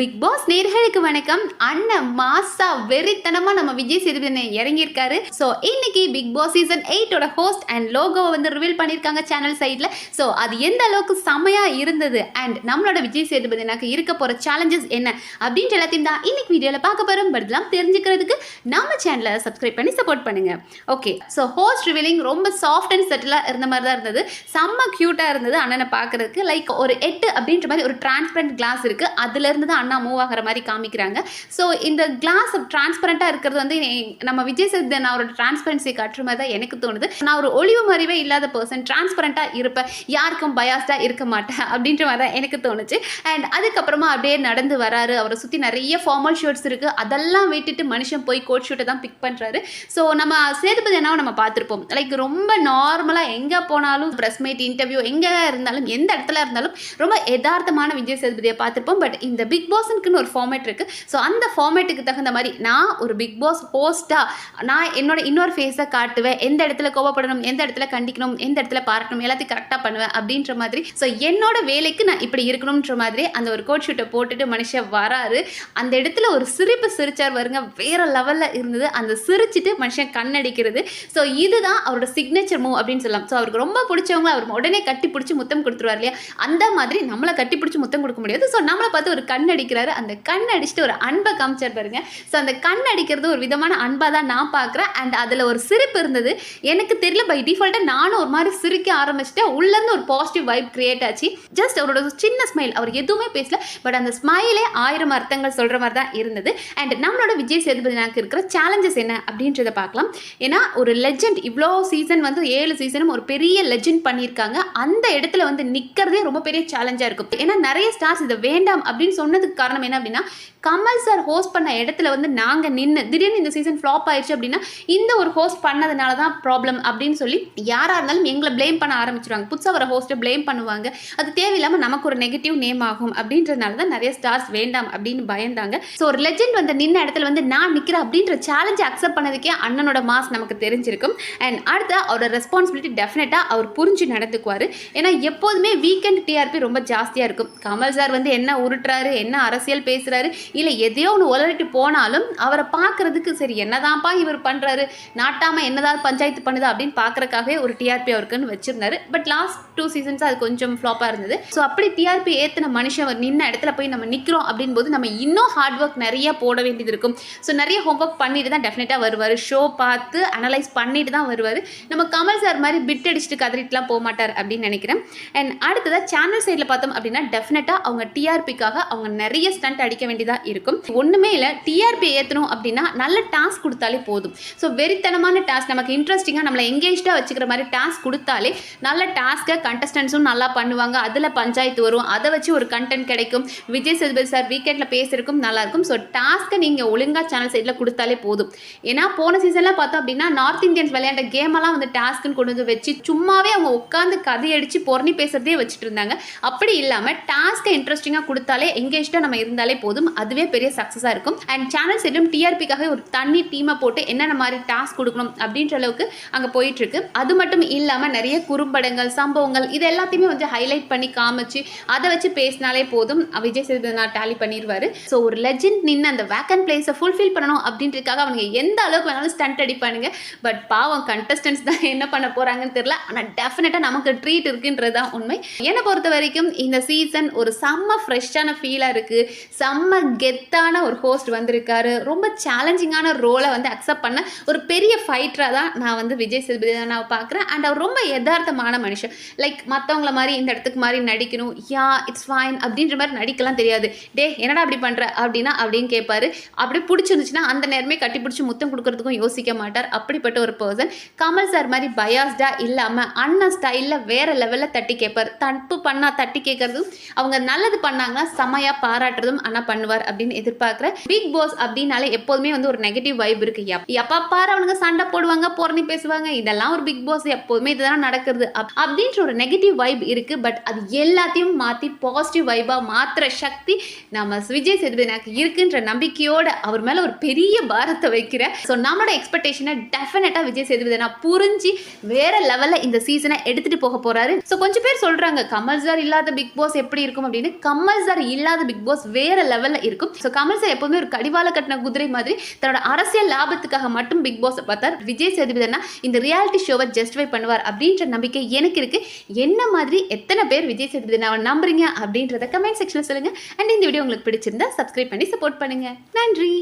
Big pass நேர்களுக்கு வணக்கம். அண்ணன் மாசா வெறித்தனமா நம்ம விஜய் சேதுபதி இறங்கியிருக்காரு. ஸோ இன்னைக்கு பிக் பாஸ் சீசன் எயிட்டோட ஹோஸ்ட் அண்ட் லோகோவை வந்து ரிவீல் பண்ணியிருக்காங்க சேனல் சைட்ல ஸோ அது எந்த அளவுக்கு செமையா இருந்தது அண்ட் நம்மளோட விஜய் சேதுபதினாக்கு இருக்க போற சேலஞ்சஸ் என்ன அப்படின்ற எல்லாத்தையும் தான் இன்னைக்கு வீடியோவில் பார்க்க போறோம். பட் இதெல்லாம் தெரிஞ்சுக்கிறதுக்கு நம்ம சேனலை சப்ஸ்கிரைப் பண்ணி சப்போர்ட் பண்ணுங்க. ஓகே ஸோ ஹோஸ்ட் ரிவீலிங் ரொம்ப சாஃப்ட் அண்ட் செட்டிலாக இருந்த மாதிரி தான் இருந்தது. செம்ம க்யூட்டாக இருந்தது அண்ணனை பார்க்கறதுக்கு. லைக் ஒரு எட்டு அப்படின்ற மாதிரி ஒரு டிரான்ஸ்பரண்ட் கிளாஸ் இருக்கு. அதுல இருந்து தான் அண்ணா மூவ் ஆகிற மாதிரி காமிக்கிறாங்க. ஸோ இந்த கிளாஸ் டிரான்ஸ்பரண்ட்டாக இருக்கிறது வந்து நம்ம விஜய் சேதுபதி அவரோட டிரான்ஸ்பரன்சி காட்டுற மாதிரி தான் எனக்கு தோணுது. நான் ஒரு ஒளிவு மறைவே இல்லாத பர்சன் டிரான்ஸ்பரண்ட்டாக இருப்பேன். யாருக்கும் பயாஸ்டாக இருக்க மாட்டேன் அப்படின்ற மாதிரி தான் எனக்கு தோணுச்சு. அண்ட் அதுக்கப்புறமா அப்படியே நடந்து வராரு. அவரை சுற்றி நிறைய ஃபார்மல் ஷர்ட்ஸ் இருக்குது அதெல்லாம் விட்டுட்டு மனுஷன் போய் கோட் ஷூட்டை தான் பிக் பண்ணுறாரு ஸோ நம்ம சேதுபதி அண்ணாவை நம்ம பார்த்துருப்போம். லைக் ரொம்ப நார்மலாக எங்கே போனாலும் ப்ரெஸ் மீட் இன்டர்வியூ எங்கே இருந்தாலும் எந்த இடத்துல இருந்தாலும் ரொம்ப யதார்த்தமான விஜய் சேதுபதியை பார்த்துருப்போம். பட் இந்த பிக் பாஸ்னுக்குன்னு ஒரு ஃபார்மேட் இருக்குது ஸோ அந்த ஃபார்மேட்டுக்கு தகுந்த மாதிரி நான் ஒரு பிக் பாஸ் போஸ்ட்டாக நான் என்னோட இன்னொரு ஃபேஸை காட்டுவேன். எந்த இடத்துல கோவப்படணும் எந்த இடத்துல கண்டிக்கணும் எந்த இடத்துல பாராட்டணும் எல்லாத்தையும் கரெக்டாக பண்ணுவேன் அப்படின்ற மாதிரி. ஸோ என்னோட வேலைக்கு நான் இப்படி இருக்கணுன்ற மாதிரி அந்த ஒரு கோட் ஷூட்டை போட்டுட்டு மனுஷன் வராரு. அந்த இடத்துல ஒரு சிரிப்பு சிரிச்சார் வருங்க வேறு லெவலில் இருந்தது. அந்த சிரிச்சிட்டு மனுஷன் கண்ணடிக்கிறது. ஸோ இதுதான் அவரோட சிக்னேச்சர் மூவ் அப்படின்னு சொல்லலாம். ஸோ அவருக்கு ரொம்ப பிடிச்சவங்க அவர் உடனே கட்டி பிடிச்சி முத்தம் கொடுத்துருவார் இல்லையா? அந்த மாதிரி நம்மளை கட்டி பிடிச்சி முத்தம் கொடுக்க முடியாது. ஸோ நம்மளை பார்த்து ஒரு கண்ணடி அடிக்கிறாரு. அந்த கண் அடிச்சுட்டு ஒரு அன்பை காமிச்சார் பாருங்க. ஸோ அந்த கண் அடிக்கிறது ஒரு விதமான அன்பாக தான் நான் பார்க்குறேன். அண்ட் அதில் ஒரு சிரிப்பு இருந்தது. எனக்கு தெரியல பை டிஃபால்ட்டாக நானும் ஒரு மாதிரி சிரிக்க ஆரம்பிச்சிட்டேன். உள்ளேருந்து ஒரு பாசிட்டிவ் வைப் கிரியேட் ஆச்சு. ஜஸ்ட் அவரோட சின்ன ஸ்மைல் அவர் எதுவுமே பேசல. பட் அந்த ஸ்மைலே ஆயிரம் அர்த்தங்கள் சொல்கிற மாதிரி தான் இருந்தது. அண்ட் நம்மளோட விஜய் சேதுபதி எனக்கு இருக்கிற சேலஞ்சஸ் என்ன அப்படின்றத பார்க்கலாம். ஏன்னா ஒரு லெஜெண்ட் இவ்வளோ சீசன் வந்து ஏழு சீசனும் ஒரு பெரிய லெஜெண்ட் பண்ணியிருக்காங்க. அந்த இடத்துல வந்து நிற்கிறதே ரொம்ப பெரிய சேலஞ்சாக இருக்கும். ஏன்னா நிறைய ஸ்டார்ஸ் இதை வேண்டாம் அப்படின்னு சொன்னதுக்கு காரணம் என்ன அப்படின்னா கமல் சார் ஹோஸ்ட் பண்ண இடத்துல வந்து நாங்கள் நின்று திடீர்னு இந்த சீசன் ஃப்ளாப் ஆயிடுச்சு அப்படின்னா இந்த ஒரு ஹோஸ்ட் பண்ணதுனால தான் ப்ராப்ளம் அப்படின்னு சொல்லி யாராக இருந்தாலும் எங்களை ப்ளேம் பண்ண ஆரம்பிச்சிருவாங்க. புதுசாக வர ஹோஸ்ட்டை ப்ளேம் பண்ணுவாங்க. அது தேவையில்லாமல் நமக்கு ஒரு நெகட்டிவ் நேம் ஆகும் அப்படின்றதுனால தான் நிறைய ஸ்டார்ஸ் வேண்டாம் அப்படின்னு பயந்தாங்க. ஸோ ஒரு லெஜெண்ட் வந்து நின்ன இடத்துல வந்து நான் நிற்கிறேன் அப்படின்ற சேலஞ்சை அக்செப்ட் பண்ணதுக்கே அண்ணனோட மாஸ் நமக்கு தெரிஞ்சிருக்கும். அண்ட் அடுத்த அவரோட ரெஸ்பான்சிபிலிட்டி டெஃபினட்டாக அவர் புரிஞ்சு நடந்துக்குவார். ஏன்னா எப்போதுமே வீக்கெண்ட் டிஆர்பி ரொம்ப ஜாஸ்தியாக இருக்கும். கமல் சார் வந்து என்ன உருட்டுறாரு என்ன அரசியல் பேசுகிறாரு இல்லை எதையோ ஒன்று உலரிட்டு போனாலும் அவரை பார்க்கறதுக்கு சரி என்னதான்ப்பா இவர் பண்ணுறாரு நாட்டாமல் என்னதான் பஞ்சாயத்து பண்ணுது அப்படின்னு பார்க்குறக்காகவே ஒரு டிஆர்பி அவருக்குன்னு வச்சுருந்தாரு. பட் லாஸ்ட் டூ சீசன்ஸ் அது கொஞ்சம் ஃப்ளாப்பாக இருந்தது. ஸோ அப்படி டிஆர்பி ஏற்றின மனுஷன் அவர் நின்ன இடத்துல போய் நம்ம நிற்கிறோம் அப்படின் போது நம்ம இன்னும் ஹார்ட் ஒர்க் நிறைய போட வேண்டியது இருக்கும். ஸோ நிறைய ஹோம் ஒர்க் பண்ணிட்டு தான் டெஃபினட்டாக வருவார். ஷோ பார்த்து அனலைஸ் பண்ணிட்டு தான் வருவார். நம்ம கமல் சார் மாதிரி பிட் அடிச்சுட்டு கதறிட்டுலாம் போக மாட்டார் அப்படின்னு நினைக்கிறேன். அண்ட் அடுத்ததாக சேனல் சைடில் பார்த்தோம் அப்படின்னா டெஃபினட்டாக அவங்க டிஆர்பிக்காக அவங்க நிறைய ஸ்டண்ட் அடிக்க வேண்டியதாக இருக்கும். ஒன்றுமே இல்லை டிஆர்பி ஏற்றணும் அப்படின்னா நல்ல டாஸ்க் கொடுத்தாலே போதும். ஸோ வெறித்தனமான டாஸ்க் நமக்கு இன்ட்ரெஸ்டிங்காக நம்மளை எங்கேஜ்டாக வச்சுக்கிற மாதிரி டாஸ்க் கொடுத்தாலே நல்ல டாஸ்க்கை கண்டஸ்டன்ஸும் நல்லா பண்ணுவாங்க. அதில் பஞ்சாயத்து வரும். அதை வச்சு ஒரு கண்டென்ட் கிடைக்கும். விஜய் சேதுபதி சார் வீக்கெண்டில் பேசுறதுக்கும் நல்லாயிருக்கும் ஸோ டாஸ்க்கை நீங்கள் ஒழுங்காக சேனல் சைடில் கொடுத்தாலே போதும். ஏன்னா போன சீசன்லாம் பார்த்தோம் அப்படின்னா நார்த் இந்தியன்ஸ் விளையாண்ட கேமெல்லாம் வந்து டாஸ்க்குன்னு கொண்டு வந்து வச்சு சும்மாவே அவங்க உட்காந்து கதையடிச்சு பொறணி பேசுறதே வச்சுட்டு இருந்தாங்க. அப்படி இல்லாமல் டாஸ்க்கை இன்ட்ரெஸ்டிங்காக கொடுத்தாலே எங்கேஜ் எங்கேஜ்டாக நம்ம இருந்தாலே போதும். அதுவே பெரிய சக்ஸஸாக இருக்கும். அண்ட் சேனல் சைடும் டிஆர்பிக்காக ஒரு தனி டீமை போட்டு என்னென்ன மாதிரி டாஸ்க் கொடுக்கணும் அப்படின்ற அளவுக்கு அங்கே போயிட்டு இருக்கு அது மட்டும் இல்லாமல் நிறைய குறும்படங்கள் சம்பவங்கள் இது எல்லாத்தையுமே வந்து ஹைலைட் பண்ணி காமிச்சு அதை வச்சு பேசினாலே போதும். விஜய் சேதுபதி நான் டேலி பண்ணிடுவார் ஸோ ஒரு லெஜெண்ட் நின்று அந்த வேக்கன் பிளேஸை ஃபுல்ஃபில் பண்ணணும் அப்படின்றதுக்காக அவங்க எந்த அளவுக்கு வேணாலும் ஸ்டண்ட் அடிப்பானுங்க. பட் பாவம் கண்டஸ்டன்ஸ் தான் என்ன பண்ண போகிறாங்கன்னு தெரியல. ஆனால் டெஃபினட்டாக நமக்கு ட்ரீட் இருக்குன்றது தான் உண்மை. என்னை பொறுத்த வரைக்கும் இந்த சீசன் ஒரு செம்ம ஃப்ரெஷ்ஷான ஃபீலாக இருக்குது செம்ம கெத்தான ஒரு ஹோஸ்ட் வந்திருக்காரு. ரொம்ப சேலஞ்சிங்கான ரோலை வந்து அக்செப்ட் பண்ண ஒரு பெரிய ஃபைட்டராக தான் நான் வந்து விஜய் சேதுபதி நான் பார்க்குறேன் அண்ட் அவர் ரொம்ப யதார்த்தமான மனுஷன். லைக் மற்றவங்கள மாதிரி இந்த இடத்துக்கு மாதிரி நடிக்கணும். யா இட்ஸ் ஃபைன் அப்படின்ற மாதிரி நடிக்கலாம் தெரியாது. டே என்னடா அப்படி பண்ணுற அப்படின்னா அப்படின்னு கேட்பாரு அப்படி பிடிச்சிருந்துச்சுன்னா அந்த நேரமே கட்டி பிடிச்சி முத்தம் கொடுக்கறதுக்கும் யோசிக்க மாட்டார். அப்படிப்பட்ட ஒரு பர்சன் கமல் சார் மாதிரி பயாஸ்டா இல்லாமல் அண்ணன் ஸ்டைலில் வேறு லெவலில் தட்டி கேட்பார் தப்பு பண்ணால் தட்டி கேட்குறதும் அவங்க நல்லது பண்ணாங்கன்னா செமையாக பாராட்டுறதும் அண்ணா பண்ணுவார் அப்படின்னு எதிர்பார்க்குறேன் பிக் பாஸ் அப்படின்னாலே எப்போதுமே வந்து ஒரு நெகட்டிவ் வைப் இருக்கு. எப் பாரு அவனுங்க சண்டை போடுவாங்க பொறணி பேசுவாங்க. இதெல்லாம் ஒரு பிக் பாஸ் எப்போதுமே இதுதான் நடக்கிறது. அப்- அப்படின்ற ஒரு நெகட்டிவ் வைப் இருக்கு. பட் அது எல்லாத்தையும் மாற்றி பாசிட்டிவ் வைப்பாக மாற்றுற சக்தி நம்ம விஜய் சேதுபதி எனக்கு இருக்குன்ற நம்பிக்கையோட அவர் மேலே ஒரு பெரிய பாரத்தை வைக்கிறேன் ஸோ நம்மளோட எக்ஸ்பெக்டேஷனை டெஃபினட்டாக விஜய் சேதுபதி நான் புரிஞ்சு வேற லெவலில் இந்த சீசனை எடுத்துட்டு போக போறாரு. ஸோ கொஞ்சம் பேர் சொல்றாங்க கமல் சார் இல்லாத பிக் பாஸ் எப்படி இருக்கும்? அப்படின்னு. கமல் சார் இல்லாத பிக் பிக் பாஸ் வேற லெவல்ல இருக்கும். ஸோ கமல் சார் எப்பவுமே ஒரு கடிவால கட்டின குதிரை மாதிரி தன்னோட அரசியல் லாபத்துக்காக மட்டும் பிக் பாஸை பார்த்தார். விஜய் சேதுபதினா இந்த ரியாலிட்டி ஷோவை ஜஸ்டிஃபை பண்ணுவார் அப்படின்ற நம்பிக்கை எனக்கு இருக்கு. என்ன மாதிரி எத்தனை பேர் விஜய் சேதுபதி நான் நம்புறீங்க அப்படின்றத கமெண்ட் செக்ஷனில் சொல்லுங்க. அண்ட் இந்த வீடியோ உங்களுக்கு பிடிச்சிருந்தா சப்ஸ்கிரைப் பண்ணி சப்போர்ட் பண்ணுங்க. நன்றி.